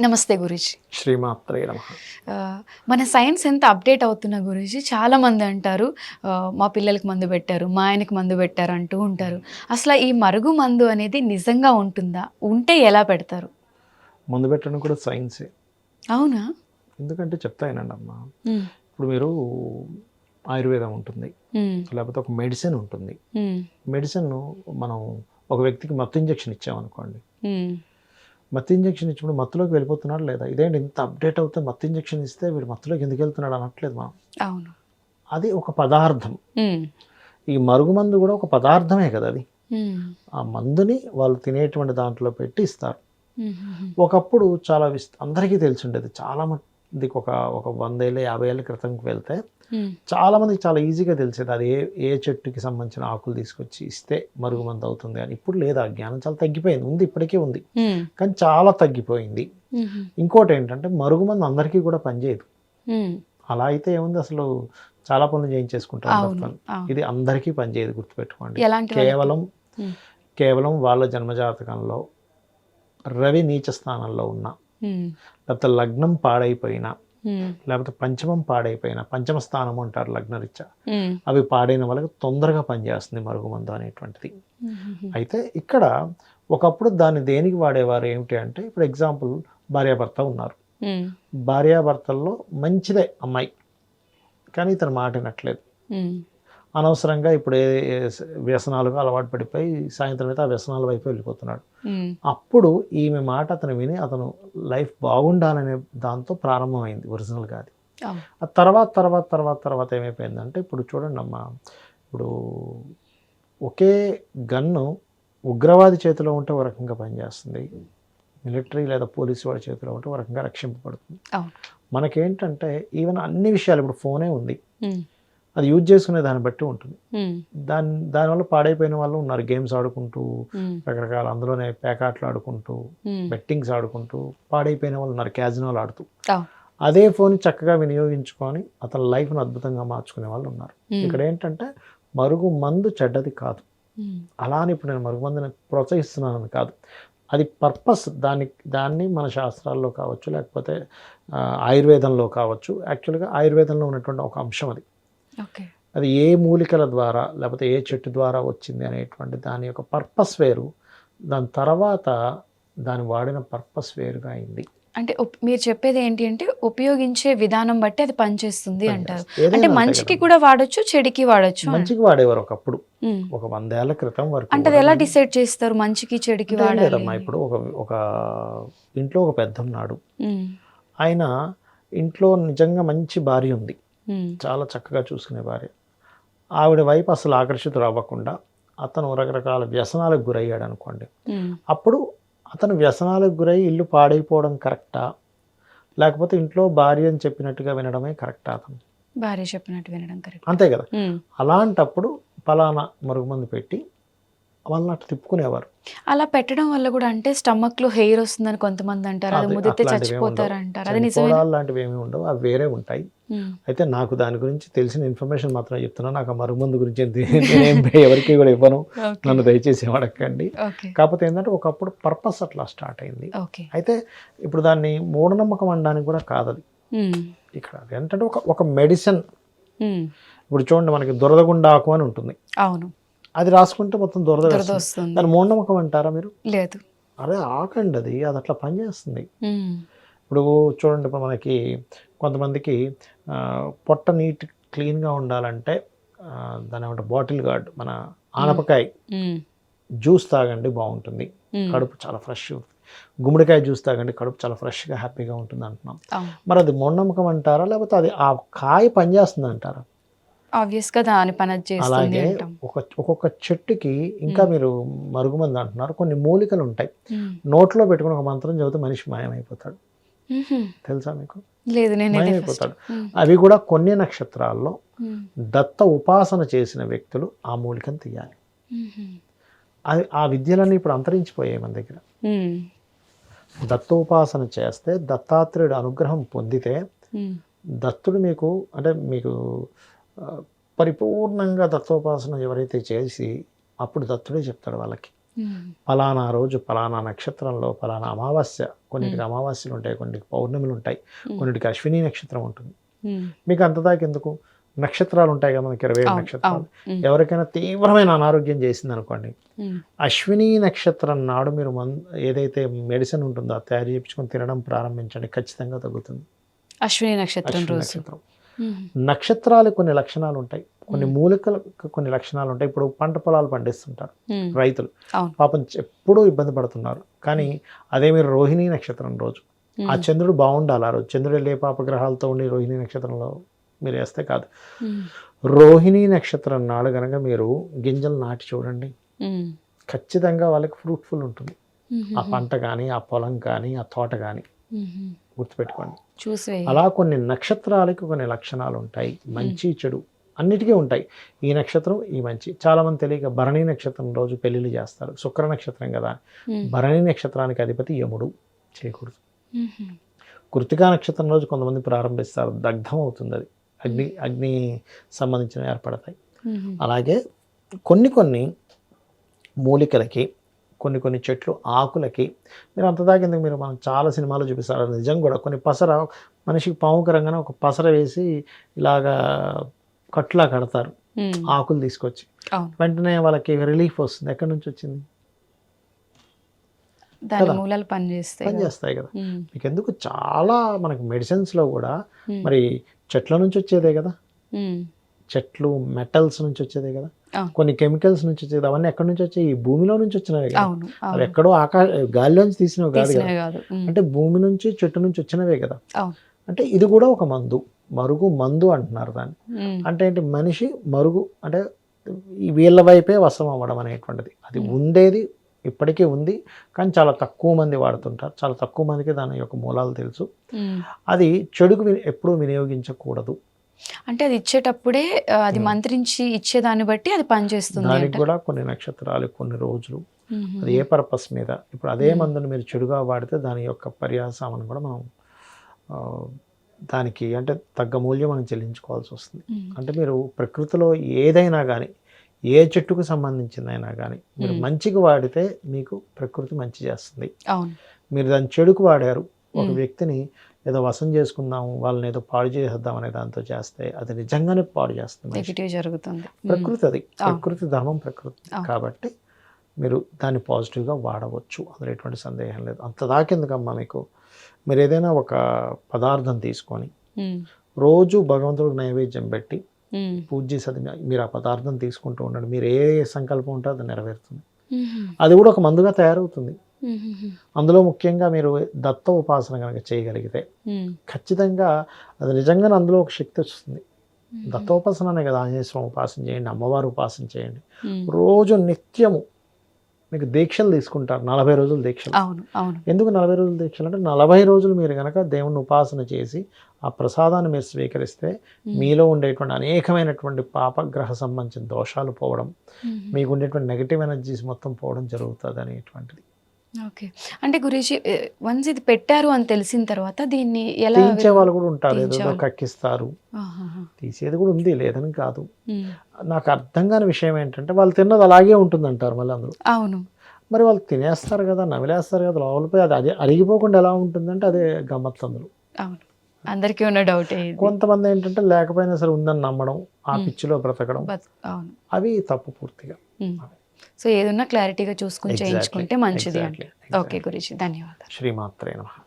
నమస్తే గురుజీ. శ్రీమాత్రే నమ. మన సైన్స్ ఎంత అప్డేట్ అవుతున్న గురుజీ చాలా మంది అంటారు మా పిల్లలకి మందు పెట్టారు మా ఆయనకి మందు పెట్టారు అంటూ ఉంటారు. అసలు ఈ మరుగు మందు అనేది నిజంగా ఉంటుందా? ఉంటే ఎలా పెడతారు? ముందు పెట్టడం కూడా సైన్సే. అవునా? ఎందుకంటే చెప్తాయనండి అమ్మ. ఇప్పుడు మీరు ఆయుర్వేదం ఉంటుంది లేకపోతే ఒక మెడిసిన్ ఉంటుంది. మెడిసిన్ మనం ఒక వ్యక్తికి మత్తు ఇంజెక్షన్ ఇచ్చామనుకోండి మత్తు ఇంజెక్షన్ ఇచ్చినప్పుడు మత్తులోకి వెళ్ళిపోతున్నాడు లేదా? ఇదేంటి ఇంత అప్డేట్ అవుతే మత్తు ఇంజెక్షన్ ఇస్తే వీడు మత్తులోకి ఎందుకు వెళ్తున్నాడు అనట్లేదు మనం. అవును. అది ఒక పదార్థం. ఈ మరుగు మందు కూడా ఒక పదార్థమే కదా అది. ఆ మందుని వాళ్ళు తినేటువంటి దాంట్లో పెట్టి ఇస్తారు. ఒకప్పుడు చాలా విస్ అందరికీ తెలిసి ఉండేది. చాలా మందికి ఒక ఒక వందేళ్ళ యాభై ఏళ్ళ క్రితంకి వెళ్తే చాలా మందికి చాలా ఈజీగా తెలిసేది అది ఏ ఏ చెట్టుకి సంబంధించిన ఆకులు తీసుకొచ్చి ఇస్తే మరుగుమంది అవుతుంది అని. ఇప్పుడు లేదు ఆ జ్ఞానం చాలా తగ్గిపోయింది. ఉంది ఇప్పటికీ ఉంది. ఉమ్, కానీ చాలా తగ్గిపోయింది. ఉమ్, ఇంకోటి ఏంటంటే మరుగుమంది అందరికీ కూడా పనిచేయదు. అలా అయితే ఏముంది? అసలు చాలా పనులు చేయించేసుకుంటారు ఇది అందరికీ పనిచేయదు గుర్తుపెట్టుకోండి? కేవలం కేవలం వాళ్ళ జన్మజాతకంలో రవి నీచ స్థానంలో ఉన్న లేకపోతే లగ్నం పాడైపోయినా లేకపోతే పంచమం పాడైపోయినా పంచమ స్థానం అంటారు లగ్నరీత్యా అవి పాడైన వాళ్ళకి తొందరగా పనిచేస్తుంది మరుగుమందు అనేటువంటిది. అయితే ఇక్కడ ఒకప్పుడు దాన్ని దేనికి వాడేవారు ఏమిటి అంటే ఇప్పుడు ఎగ్జాంపుల్ భార్యాభర్త ఉన్నారు. భార్యాభర్తల్లో మంచిదే అమ్మాయి కానీ ఇతను మాట వినట్లేదు. అనవసరంగా ఇప్పుడు ఏ వ్యసనాలుగా అలవాటు పడిపోయి సాయంత్రం అయితే ఆ వ్యసనాల వైపు వెళ్ళిపోతున్నాడు. అప్పుడు ఈమె మాట అతను విని అతను లైఫ్ బాగుండాలనే దాంతో ప్రారంభమైంది ఒరిజినల్గా అది. ఆ. తర్వాత తర్వాత తర్వాత తర్వాత ఏమైపోయిందంటే ఇప్పుడు చూడండి అమ్మా ఇప్పుడు ఒకే గన్ను ఉగ్రవాది చేతిలో ఉంటే ఒక రకంగా పనిచేస్తుంది. మిలిటరీ లేదా పోలీసు వాడి చేతిలో ఉంటే ఒక రకంగా రక్షింపబడుతుంది. మనకేంటంటే ఈవెన్ అన్ని విషయాలు ఇప్పుడు ఫోనే ఉంది. అది యూజ్ చేసుకునే దాన్ని బట్టి ఉంటుంది. దాని దానివల్ల పాడైపోయిన వాళ్ళు ఉన్నారు. గేమ్స్ ఆడుకుంటూ రకరకాల అందులోనే పేకాట్లు ఆడుకుంటూ బెట్టింగ్స్ ఆడుకుంటూ పాడైపోయిన వాళ్ళు ఉన్నారు క్యాజినోలు ఆడుతూ. అదే ఫోన్ చక్కగా వినియోగించుకొని అతని లైఫ్ను అద్భుతంగా మార్చుకునే వాళ్ళు ఉన్నారు. ఇక్కడ ఏంటంటే మరుగు మందు చెడ్డది కాదు. అలా అని ఇప్పుడు నేను మరుగు మందుని ప్రోత్సహిస్తున్నానని కాదు. అది పర్పస్ దాన్ని దాన్ని మన శాస్త్రాల్లో కావచ్చు లేకపోతే ఆయుర్వేదంలో కావచ్చు. యాక్చువల్గా ఆయుర్వేదంలో ఉన్నటువంటి ఒక అంశం అది. అది ఏ మూలికల ద్వారా లేకపోతే ఏ చెట్టు ద్వారా వచ్చింది అనేటువంటి దాని యొక్క పర్పస్ వేరు. దాని తర్వాత దాని వాడిన పర్పస్ వేరుగా అయింది. అంటే మీరు చెప్పేది ఏంటి అంటే ఉపయోగించే విధానం బట్టి అది పనిచేస్తుంది అంటారు. అంటే మంచికి. కూడా వాడొచ్చు చెడుకి వాడొచ్చు. మంచికి వాడేవారు ఒకప్పుడు. ఒక వందేళ్ళ క్రితం వరకు అంటే అది ఎలా డిసైడ్ చేస్తారు మంచికి చెడుకి అంటే ఏం వాడాలి? లేదమ్మా ఇప్పుడు ఒక ఒక ఇంట్లో ఒక పెద్ద ఉన్నాడు ఉమ్, ఆయన ఇంట్లో నిజంగా మంచి భార్య ఉంది. చాలా చక్కగా చూసుకునే భార్య. ఆవిడ వైపు అసలు ఆకర్షితుడు అవ్వకుండా అతను రకరకాల వ్యసనాలకు గురయ్యాడు అనుకోండి. అప్పుడు అతను వ్యసనాలకు గురై ఇల్లు పాడైపోవడం కరెక్టా? లేకపోతే ఇంట్లో భార్య అని చెప్పినట్టుగా వినడమే కరెక్టా అతను? భార్య చెప్పినట్టు వినడం కరెక్ట్. అంతే కదా. అలాంటప్పుడు ఫలానా మరుగుమందు పెట్టి వాళ్ళని అట్లా తిప్పుకునేవారు. అలా పెట్టడం వల్ల కూడా అంటే స్టమక్లో హెయిర్ వస్తుందని కొంతమంది అంటారు. అది ముదిరితే చచ్చిపోతారు. అంటారు. అది నిజమే లాంటివి ఏమి ఉండవు. అవి వేరే ఉంటాయి. అయితే నాకు దాని గురించి తెలిసిన ఇన్ఫర్మేషన్ మాత్రం చెప్తున్నా. నాకు ఆ మరుగుమందు గురించి ఎవరికి కూడా ఇవ్వను. నన్ను దయచేసి అడగండి కాకపోతే ఏంటంటే ఒకప్పుడు పర్పస్ అట్లా స్టార్ట్ అయింది. అయితే ఇప్పుడు దాన్ని మూఢనమ్మకం అనడానికి కూడా కాదు అది. ఉమ్, ఇక్కడ ఏంటంటే ఒక ఒక మెడిసిన్. ఇప్పుడు చూడండి మనకి దురదగుండాకు అని ఉంటుంది. అవును. అది రాసుకుంటే మొత్తం దురద వేస్తుంది. దాన్ని మూఢనమ్మకం అంటారా మీరు? లేదు. అదే ఆకండి అది. అది అట్లా పనిచేస్తుంది ఇప్పుడు చూడండి ఇప్పుడు మనకి కొంతమందికి పొట్ట నీట్ క్లీన్గా ఉండాలంటే దాని ఏమంటే బాటిల్ గార్డ్ మన ఆనపకాయ జ్యూస్ తాగండి బాగుంటుంది. కడుపు చాలా ఫ్రెష్ గుమ్మడికాయ జ్యూస్ తాగండి కడుపు చాలా ఫ్రెష్గా హ్యాపీగా ఉంటుంది అంటున్నాం మరి అది మూఢనమ్మకం అంటారా? లేకపోతే అది ఆ కాయ పనిచేస్తుంది అంటారా దాని పని అలాగే ఒక ఒక్కొక్క చెట్టుకి ఇంకా మీరు మరుగుమంది అంటున్నారు. కొన్ని మూలికలు ఉంటాయి. ఉమ్, నోట్లో పెట్టుకుని ఒక మంత్రం చదివితే మనిషి మాయమైపోతాడు. తెలుసా మీకు? లేదు నేను మాయమైపోతాడు. అవి కూడా కొన్ని నక్షత్రాల్లో దత్త ఉపాసన చేసిన వ్యక్తులు ఆ మూలికను తీయాలి. అది ఆ విద్యలన్నీ ఇప్పుడు అంతరించిపోయాయి మన దగ్గర. దత్తోపాసన చేస్తే దత్తాత్రేయుడు అనుగ్రహం పొందితే దత్తుడు మీకు అంటే మీకు పరిపూర్ణంగా దత్తోపాసన ఎవరైతే చేసి అప్పుడు దత్తుడే చెప్తాడు వాళ్ళకి. ఫలానా రోజు ఫలానా నక్షత్రంలో ఫలానా అమావాస్య. కొన్నిటికి అమావాస్యలు ఉంటాయి కొన్నిటికి పౌర్ణమిలు ఉంటాయి కొన్నిటికి అశ్విని నక్షత్రం ఉంటుంది. మీకు అంత దాకా ఎందుకు నక్షత్రాలు ఉంటాయి కదా మనకి ఇరవై నక్షత్రాలు. ఎవరికైనా తీవ్రమైన అనారోగ్యం చేసింది అనుకోండి. అశ్విని నక్షత్రం నాడు మీరు మన్ ఏదైతే మెడిసిన్ ఉంటుందో తయారు చేయించుకొని తినడం ప్రారంభించండి ఖచ్చితంగా తగ్గుతుంది. అశ్విని నక్షత్రం నక్షత్రం. ఉమ్. నక్షత్రాలకు కొన్ని లక్షణాలు ఉంటాయి కొన్ని మూలికలకు కొన్ని లక్షణాలు ఉంటాయి ఇప్పుడు పంట పొలాలు పండిస్తుంటారు. రైతులు పాపం ఎప్పుడూ ఇబ్బంది పడుతున్నారు కానీ అదే మీరు రోహిణీ నక్షత్రం రోజు ఆ. చంద్రుడు బాగుండాలి ఆ రోజు చంద్రుడు వెళ్ళే పాపగ్రహాలతో ఉండి రోహిణీ నక్షత్రంలో మీరు వేస్తే కాదు. రోహిణీ నక్షత్రం నాడు కనుక మీరు గింజలు నాటి చూడండి. ఖచ్చితంగా వాళ్ళకి ఫ్రూట్ఫుల్ ఉంటుంది. ఆ పంట కానీ ఆ పొలం కానీ ఆ తోట కానీ. గుర్తుపెట్టుకోండి. చూసి. అలా కొన్ని నక్షత్రాలకు కొన్ని లక్షణాలు ఉంటాయి. మంచి చెడు అన్నిటికీ ఉంటాయి. ఈ నక్షత్రం ఈ మంచి. చాలా మంది తెలియక భరణి నక్షత్రం రోజు పెళ్ళిళ్ళు చేస్తారు. శుక్ర నక్షత్రం కదా. భరణి నక్షత్రానికి అధిపతి యముడు చేయకూడదు. కృతికా నక్షత్రం రోజు కొంతమంది ప్రారంభిస్తారు. దగ్ధం అవుతుంది అది. అగ్ని అగ్ని సంబంధించినవి ఏర్పడతాయి. అలాగే కొన్ని కొన్ని మూలికలకి కొన్ని కొన్ని చెట్లు ఆకులకి మీరు అంత దాకిందుకు మీరు మనం చాలా సినిమాలు చూపిస్తారు నిజం కూడా కొన్ని పసర మనిషికి పాముకరంగానే ఒక పసర వేసి ఇలాగా కట్టులా కడతారు. ఆకులు తీసుకొచ్చి వెంటనే వాళ్ళకి రిలీఫ్ వస్తుంది ఎక్కడి నుంచి వచ్చింది దాని కదా. మూలాలు పనిచేస్తాయి పని కదా. మీకు ఎందుకు చాలా మనకి మెడిసిన్స్లో కూడా. మరి చెట్ల నుంచి వచ్చేదే కదా. చెట్లు మెటల్స్ నుంచి వచ్చేదే కదా. కొన్ని కెమికల్స్ నుంచి వచ్చేది అవన్నీ ఎక్కడి నుంచి వచ్చాయి? ఈ భూమిలో నుంచి వచ్చినవే అవి ఎక్కడో ఆకాశ గాలిలోంచి తీసినవి కాదు. అంటే భూమి నుంచి చెట్టు నుంచి వచ్చినవే కదా. అంటే ఇది కూడా ఒక మందు. మరుగు మందు అంటున్నారు దాన్ని. అంటే ఏంటి? మనిషి మరుగు అంటే ఈ వీళ్ళ వైపే వశం అవ్వడం అనేటువంటిది. అది ఉండేది ఇప్పటికీ ఉంది కానీ చాలా తక్కువ మంది వాడుతుంటారు. చాలా తక్కువ మందికి దాని యొక్క మూలాలు తెలుసు. అది చెడుకు ఎప్పుడూ వినియోగించకూడదు. అంటే అది ఇచ్చేటప్పుడే అది. మంత్రించి ఇచ్చేదాన్ని బట్టి అది పనిచేస్తుంది దానికి కూడా కొన్ని నక్షత్రాలు కొన్ని రోజులు. అది ఏ పర్పస్ మీద ఇప్పుడు అదే. మందుని మీరు చెడుగా వాడితే దాని యొక్క పర్యాసామను కూడా మనం దానికి అంటే తగ్గ మూల్యం మనం చెల్లించుకోవాల్సి వస్తుంది. అంటే మీరు ప్రకృతిలో ఏదైనా కానీ ఏ చెట్టుకు సంబంధించిందైనా కానీ మీరు. మంచికి వాడితే మీకు ప్రకృతి మంచి చేస్తుంది మీరు దాన్ని చెడుకు వాడారు ఒక. వ్యక్తిని ఏదో వశం చేసుకుందాం వాళ్ళని ఏదో పాడు చేసేద్దాం అనే దాంతో చేస్తే అది నిజంగానే పాడు చేస్తుంది జరుగుతుంది. ప్రకృతి అది. ప్రకృతి ధర్మం ప్రకృతి. కాబట్టి మీరు దాన్ని పాజిటివ్గా వాడవచ్చు అందులో ఎటువంటి సందేహం లేదు అంత దాకెందుకమ్మా మీకు మీరు ఏదైనా ఒక పదార్థం తీసుకొని. రోజు భగవంతుడికి నైవేద్యం పెట్టి. పూజ చేసి అది మీరు ఆ పదార్థం తీసుకుంటూ ఉండండి మీరు ఏ సంకల్పం ఉంటే అది నెరవేరుతుంది. అది కూడా ఒక మందుగా తయారవుతుంది. అందులో ముఖ్యంగా మీరు దత్త ఉపాసన కనుక చేయగలిగితే. ఖచ్చితంగా అది నిజంగానే అందులో ఒక శక్తి వస్తుంది ఉమ్. దత్తోపాసన కదా ఆంజనేయ స్వామి ఉపాసన చేయండి అమ్మవారు ఉపాసన చేయండి. రోజు నిత్యము మీకు దీక్షలు తీసుకుంటారు నలభై రోజులు దీక్షలు ఎందుకు నలభై రోజులు దీక్షలు అంటే నలభై రోజులు మీరు కనుక దేవుణ్ణి ఉపాసన చేసి ఆ ప్రసాదాన్ని మీరు స్వీకరిస్తే. మీలో ఉండేటువంటి అనేకమైనటువంటి పాపగ్రహ సంబంధించిన దోషాలు పోవడం. మీకు ఉండేటువంటి నెగిటివ్ ఎనర్జీస్ మొత్తం పోవడం జరుగుతుంది అనేటువంటిది ఓకే. అంటే గురించి వన్స్ ఇది పెట్టారు అని తెలిసిన తర్వాత దీన్ని ఎలా తీయించే వాళ్ళు కూడా ఉంటారు. ఏదో. కక్కిస్తారు. తీసేది కూడా ఉంది లేదని కాదు. నాకు అర్థం కాని విషయం ఏంటంటే వాళ్ళు తిన్నది అలాగే ఉంటుంది అంటారు మళ్ళీ అందులో. అవును. మరి వాళ్ళు తినేస్తారు కదా నమిలేస్తారు కదా లోపలిపోయి అది అదే అరిగిపోకుండా ఎలా ఉంటుందంటే అదే గమ్మత్తు అందులో. అవును. అందరికీ ఉన్న డౌటే కొంతమంది ఏంటంటే లేకపోయినా సరే ఉందని నమ్మడం ఆ. పిచ్చిలో బ్రతకడం అవి తప్పు పూర్తిగా. సో ఏదున్నా క్లారిటీగా చూసుకుని చేయించుకుంటే మంచిది అంటే ఓకే. గురించి ధన్యవాదాలు. శ్రీమాత్రే నమః.